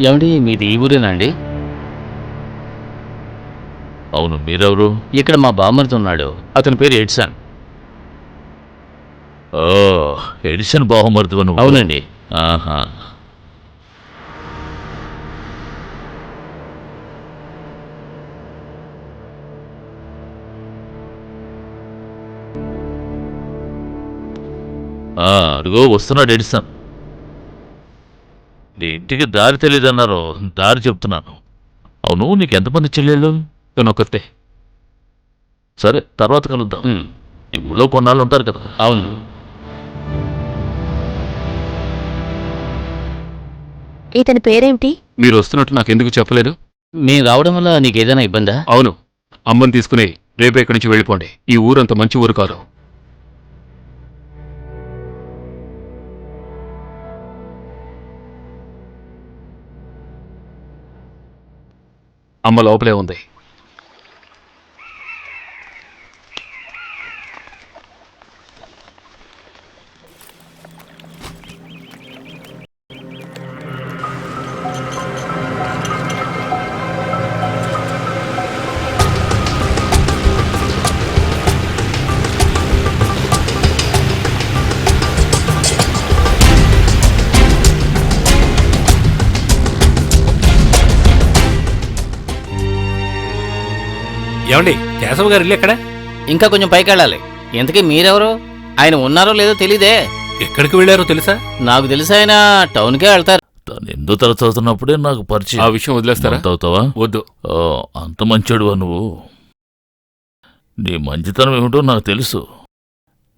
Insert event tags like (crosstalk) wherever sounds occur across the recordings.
ఏమండి మీది ఈ ఊరేనా అండి? అవును మీరెవరు? ఇక్కడ మా బామ్మర్ది ఉన్నాడు అతని పేరు ఎడ్సన్. ఓ ఎడిషన్ బాహుమర్ది అవునండి. ఆహా. అడుగో వస్తున్నాడు ఎడిసన్. నీ ఇంటికి దారి తెలియదన్నారు దారి చెప్తున్నాను. అవును నీకు ఎంతమంది చెల్లెళ్ళు? తనొకతే సరే తర్వాత కలుద్దాం. ఈ ఊళ్ళో కొన్నాళ్ళు ఉంటారు కదా. అవును. ఇతని పేరేమిటి? మీరు వస్తున్నట్టు నాకెందుకు చెప్పలేదు? మేము రావడం వల్ల నీకు ఏదైనా ఇబ్బందా? అవును. అమ్మని తీసుకుని రేపే ఇక్కడి నుంచి వెళ్ళిపోండి. ఈ ఊరు అంత మంచి ఊరు కాదు. అమ్మ లోపలే ఉంది. ఏమండి కేశవ గారు ఇల్లు ఎక్కడ? ఇంకా కొంచెం పైకి వెళ్ళాలి. ఇంతకీ మీరెవరు? ఆయన ఉన్నారో లేదో తెలీదే. ఎక్కడికి వెళ్ళారో తెలుసా? నాకు తెలిసి ఆయన టౌన్కే వెళ్తారు. తను ఎందు తర చదువుతున్నప్పుడే నాకు పరిచయం. ఆ విషయం వదిలేస్తారా? అవుతావా? వద్దు. ఓ అంత మంచోడువా నువ్వు? నీ మంచితనం ఏమిటో నాకు తెలుసు.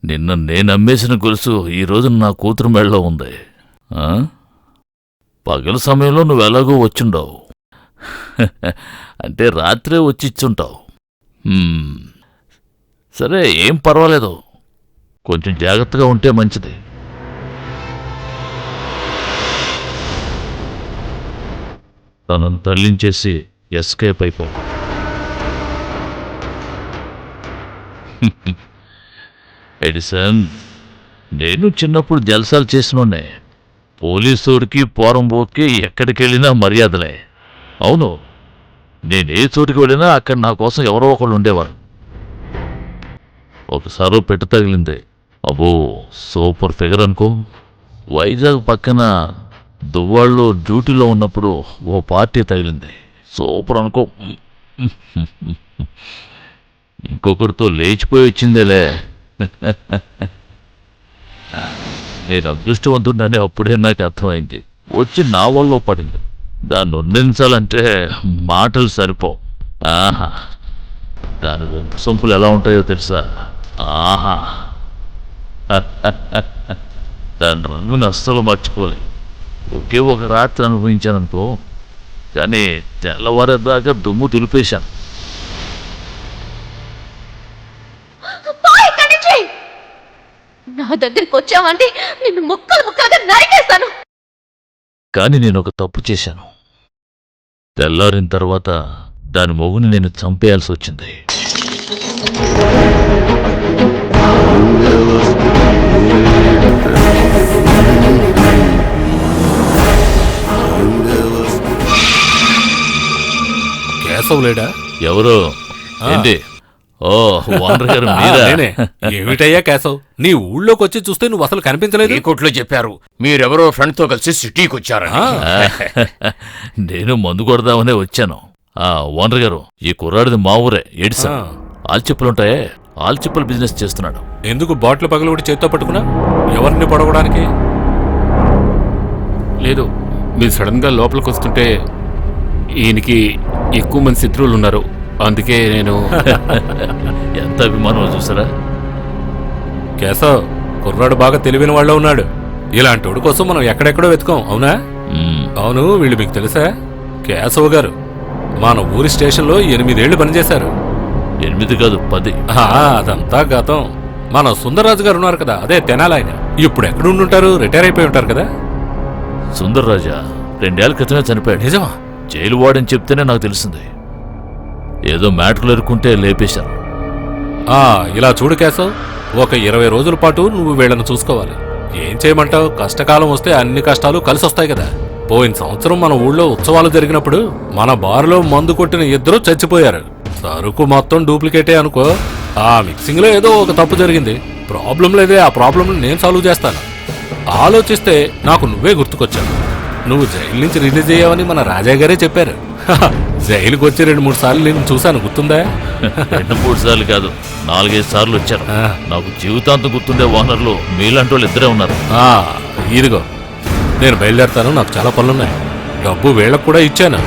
నిన్న నేను అమ్మేసిన గొలుసు ఈ రోజు నా కూతురు మెడలో ఉంది. ఆ? పగల సమయంలో నువ్వు ఎలాగో వచ్చిండవు. (laughs) అంటే రాత్రే వచ్చి ఇచ్చుంటావు. సరే ఏం పర్వాలేదు. కొంచెం జాగ్రత్తగా ఉంటే మంచిది. తనను తరలించేసి ఎస్కేప్ అయిపో. ఎడిసన్ నేను చిన్నప్పుడు జల్సాలు చేసినోడ్నే. పోలీసోడికి పోరంబోకి ఎక్కడికెళ్ళినా మర్యాదలే. అవును. నేను ఏ చోటుకి వెళ్ళినా అక్కడ నా కోసం ఎవరో ఒకళ్ళు ఉండేవారు. ఒకసారి పెట్టు తగిలింది. అబ్బో సూపర్ ఫిగర్ అనుకో. వైజాగ్ పక్కన దువ్వాళ్ళు డ్యూటీలో ఉన్నప్పుడు ఓ పార్టీ తగిలింది. సూపర్ అనుకో. ఇంకొకరితో లేచిపోయి వచ్చిందేలే. నేను అదృష్టవంతుడని అప్పుడే నాకు అర్థమైంది. వచ్చి నా వల్ల పడింది. దాన్ని వండించాలంటే మాటలు సరిపో ఆహా. దాని సొంపులు ఎలా ఉంటాయో తెలుసా? ఆహా. (laughs) దాని రంగుని అస్సలు మర్చిపోలే. ఒకే ఒక రాత్రి అనుభవించాను అనుకో కానీ తెల్లవారేదాకా దుమ్ము దులిపేశాను. నా దగ్గరికి వచ్చావంటే నిన్ను ముక్కలు ముక్కలుగా నరికేస్తాను. కానీ నేను ఒక తప్పు చేశాను. తెల్లారిన తర్వాత దాని మొగుని నేను చంపేయాల్సి వచ్చింది. కేశవ్ లేడా ఎవరు. ఏంటి? ఓ ఓనర్ గారు ఆ, మీరా? నేనే. ఏమిటయ్యా కేశవ్? నీ ఊళ్ళోకి వచ్చి చూస్తే నువ్వు అసలు కనిపించలేదు? కొట్లో చెప్పారు. మీరెవరో ఫ్రెండ్తో కలిసి సిటీకి వచ్చారని. ఆ, (laughs) నేను మందు కొడదామనే వచ్చాను. ఆ ఓనర్ గారు ఈ కుర్రాడిది మా ఊరే ఎడిసన్ ఆ. ఆల్చిప్పలుంటాయే ఆల్చిప్పల బిజినెస్ చేస్తున్నాడు. ఎందుకు బాటిల్ పగలు ఒకటి చేత్తో పట్టుకున్నా? ఎవరిని పడవడానికి లేదు మీరు సడన్గా లోపలికి వస్తుంటే ఈయనకి ఎక్కువ మంది శత్రువులు ఉన్నారు అందుకే నేను (laughs) ఎంత అభిమానం చూసారా? కేశవ్ కుర్రాడు బాగా తెలివైన వాళ్ళ ఉన్నాడు. ఇలాంటోడు కోసం మనం ఎక్కడెక్కడో వెతుకాం అవునా. అవును వీళ్ళు మీకు తెలుసా? కేశవ్ గారు మన ఊరి స్టేషన్లో ఎనిమిదేళ్ళు పనిచేశారు. ఎనిమిది కాదు పది. అదంతా గతం మన సుందరరాజు గారు ఉన్నారు కదా అదే తెనాలాయన ఇప్పుడు ఎక్కడ ఉండుంటారు రిటైర్ అయిపోయి ఉంటారు కదా. సుందర్ రాజా రెండేళ్ళ క్రితమే చనిపోయాడు. నిజమా? జైలు వాడని చెప్తేనే నాకు తెలిసింది. ఏదో మ్యాటర్లు ఎరుకుంటే లేపేశారు. ఆ ఇలా చూడు కేశవ్ ఒక ఇరవై రోజుల పాటు నువ్వు వీళ్ళని చూసుకోవాలి. ఏం చేయమంటావు? కష్టకాలం వస్తే అన్ని కష్టాలు కలిసి వస్తాయి కదా. పోయిన సంవత్సరం మన ఊళ్ళో ఉత్సవాలు జరిగినప్పుడు మన బారులో మందు కొట్టిన ఇద్దరు చచ్చిపోయారు. సరుకు మొత్తం డూప్లికేటే అనుకో. ఆ మిక్సింగ్లో ఏదో ఒక తప్పు జరిగింది. ప్రాబ్లం లేదే ఆ ప్రాబ్లం నేను సాల్వ్ చేస్తాను. ఆలోచిస్తే నాకు నువ్వే గుర్తుకొచ్చావు. నువ్వు జైలు నుంచి రిలీజ్ అయ్యావని మన రాజా గారే చెప్పారు. (laughs) జైలుకి వచ్చి రెండు మూడు సార్లు నేను చూశాను గుర్తుందా? రెండు మూడు సార్లు కాదు నాలుగైదు సార్లు వచ్చారు ఆ. నాకు జీవితాంతం గుర్తుండే ఓనర్లు మీలాంటి వాళ్ళు ఇద్దరే ఉన్నారు. ఇదిగో నేను బయలుదేరతాను నాకు చాలా పనులున్నాయి. డబ్బు వీళ్ళకు కూడా ఇచ్చాను.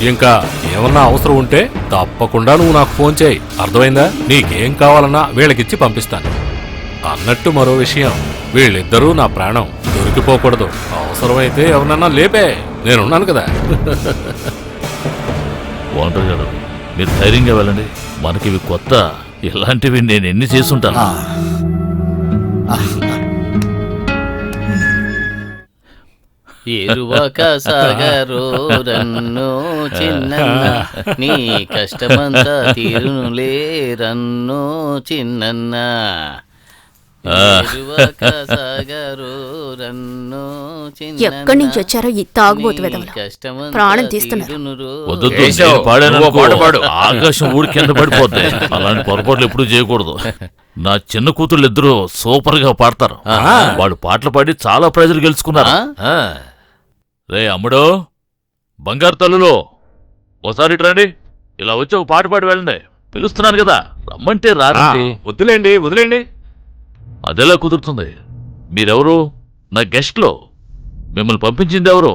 ఇంకా ఏమన్నా అవసరం ఉంటే తప్పకుండా నువ్వు నాకు ఫోన్ చేయి. అర్థమైందా? నీకేం కావాలన్నా వీళ్ళకిచ్చి పంపిస్తాను. అన్నట్టు మరో విషయం వీళ్ళిద్దరూ నా ప్రాణం దొరికిపోకూడదు. అవసరమైతే ఎవరన్నా లేపే నేనున్నాను కదా. ఓనర్ గారు మీరు ధైర్యంగా వెళ్ళండి. మనకి ఇవి కొత్త. ఇలాంటివి నేను ఎన్ని చేసుంటాను ఎరువక సాగరు రన్ను చిన్నన్న నీ కష్టమంతా తీరునులే రన్ను చిన్నన్న ఎరువక సాగరు రన్ను చిన్నన్న ఎక్కడి నుంచి వచ్చారో ఈ తాగుబోతు ప్రాణం తీస్తున్నారు. పాట పాడు. ఆకాశం ఊడి కింద పడిపోద్ది. అలాంటి పొరపాట్లు ఎప్పుడూ చేయకూడదు. నా చిన్న కూతుళ్ళు ఇద్దరు సూపర్గా పాడతారు. వాళ్ళు పాటలు పాడి చాలా ప్రైజులు గెలుచుకున్నారు. రే అమ్ముడు బంగారు తల్లులో ఓసారి ఇటు రండి. ఇలా వచ్చి ఒక పాట పాడి వెళ్ళండి. పిలుస్తున్నాను కదా. రమ్మంటే రారండి. వదిలేండి వదిలేండి. అదెలా కుదురుతుంది. మీరెవరు? నా గెస్ట్లో. మిమ్మల్ని పంపించింది ఎవరు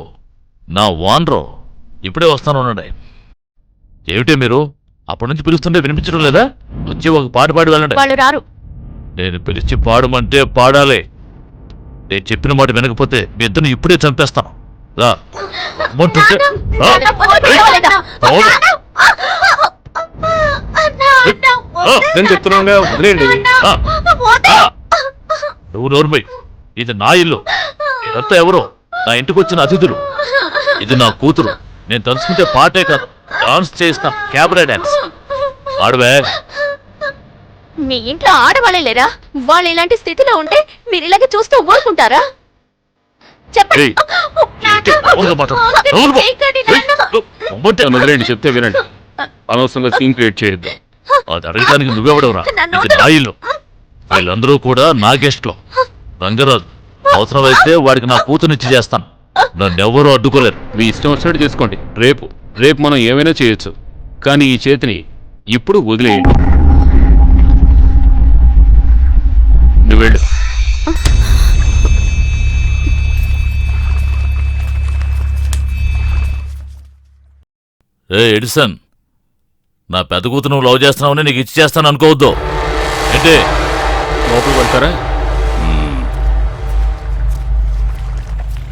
నా వాన్రో ఇప్పుడే వస్తాను ఉండండి ఏమిటే మీరు? అప్పటి నుంచి పిలుస్తుంటే వినిపించడం లేదా? వచ్చి ఒక పాట పాడి వెళ్ళండి. వాళ్ళు రారు. నేను పిలిచి పాడమంటే పాడాలి. నేను చెప్పిన మాట వినకపోతే మీ ఇద్దరిని ఇప్పుడే చంపేస్తాను. రా. రమ్మంటుంటే రా. అవును. నేను చెప్తున్నాగా వదిలేండి ఆ. నువ్వు నోర్మై? ఇది నా ఇల్లు. ఇదంతా ఎవరో? నా ఇంటికి వచ్చిన అతిథులు. ఇది నా కూతురు. నేను తలుచుకుంటే పాటే కాదు. డాన్స్ చేసిన క్యాబరే డాన్స్. ఆడవే. మీ ఇంట్లో ఆడవాళ్ళే లేరా? వాళ్ళు ఇలాంటి స్థితిలో ఉంటే మీరు ఇలాగే చూస్తూ ఊరుకుంటారా? చెప్పండి. చెప్తే వినండి. అనవసరంగా సీన్ క్రియేట్ చేయొద్దు. అది అడగడానికి నువ్వెవడవురా? ఇది నా ఇల్లు. వీళ్ళందరూ కూడా నా గెస్ట్లో. రంగరాజు అవసరమైతే వాడికి నా కూతురునిచ్చి చేస్తాను. నన్నెవ్వరూ అడ్డుకోలేరు. మీ ఇష్టం వచ్చినట్టు చేసుకోండి. రేపు రేపు మనం ఏమైనా చేయొచ్చు. కానీ ఈ చేతిని ఇప్పుడు వదిలేయండి. నువ్వు వెళ్ళు. ఏ ఎడిసన్ నా పెద్ద కూతురు నువ్వు లవ్ చేస్తున్నావని నీకు ఇచ్చి చేస్తాను అనుకోవద్దు. ఏంటి? లోపలికి వెళ్తారా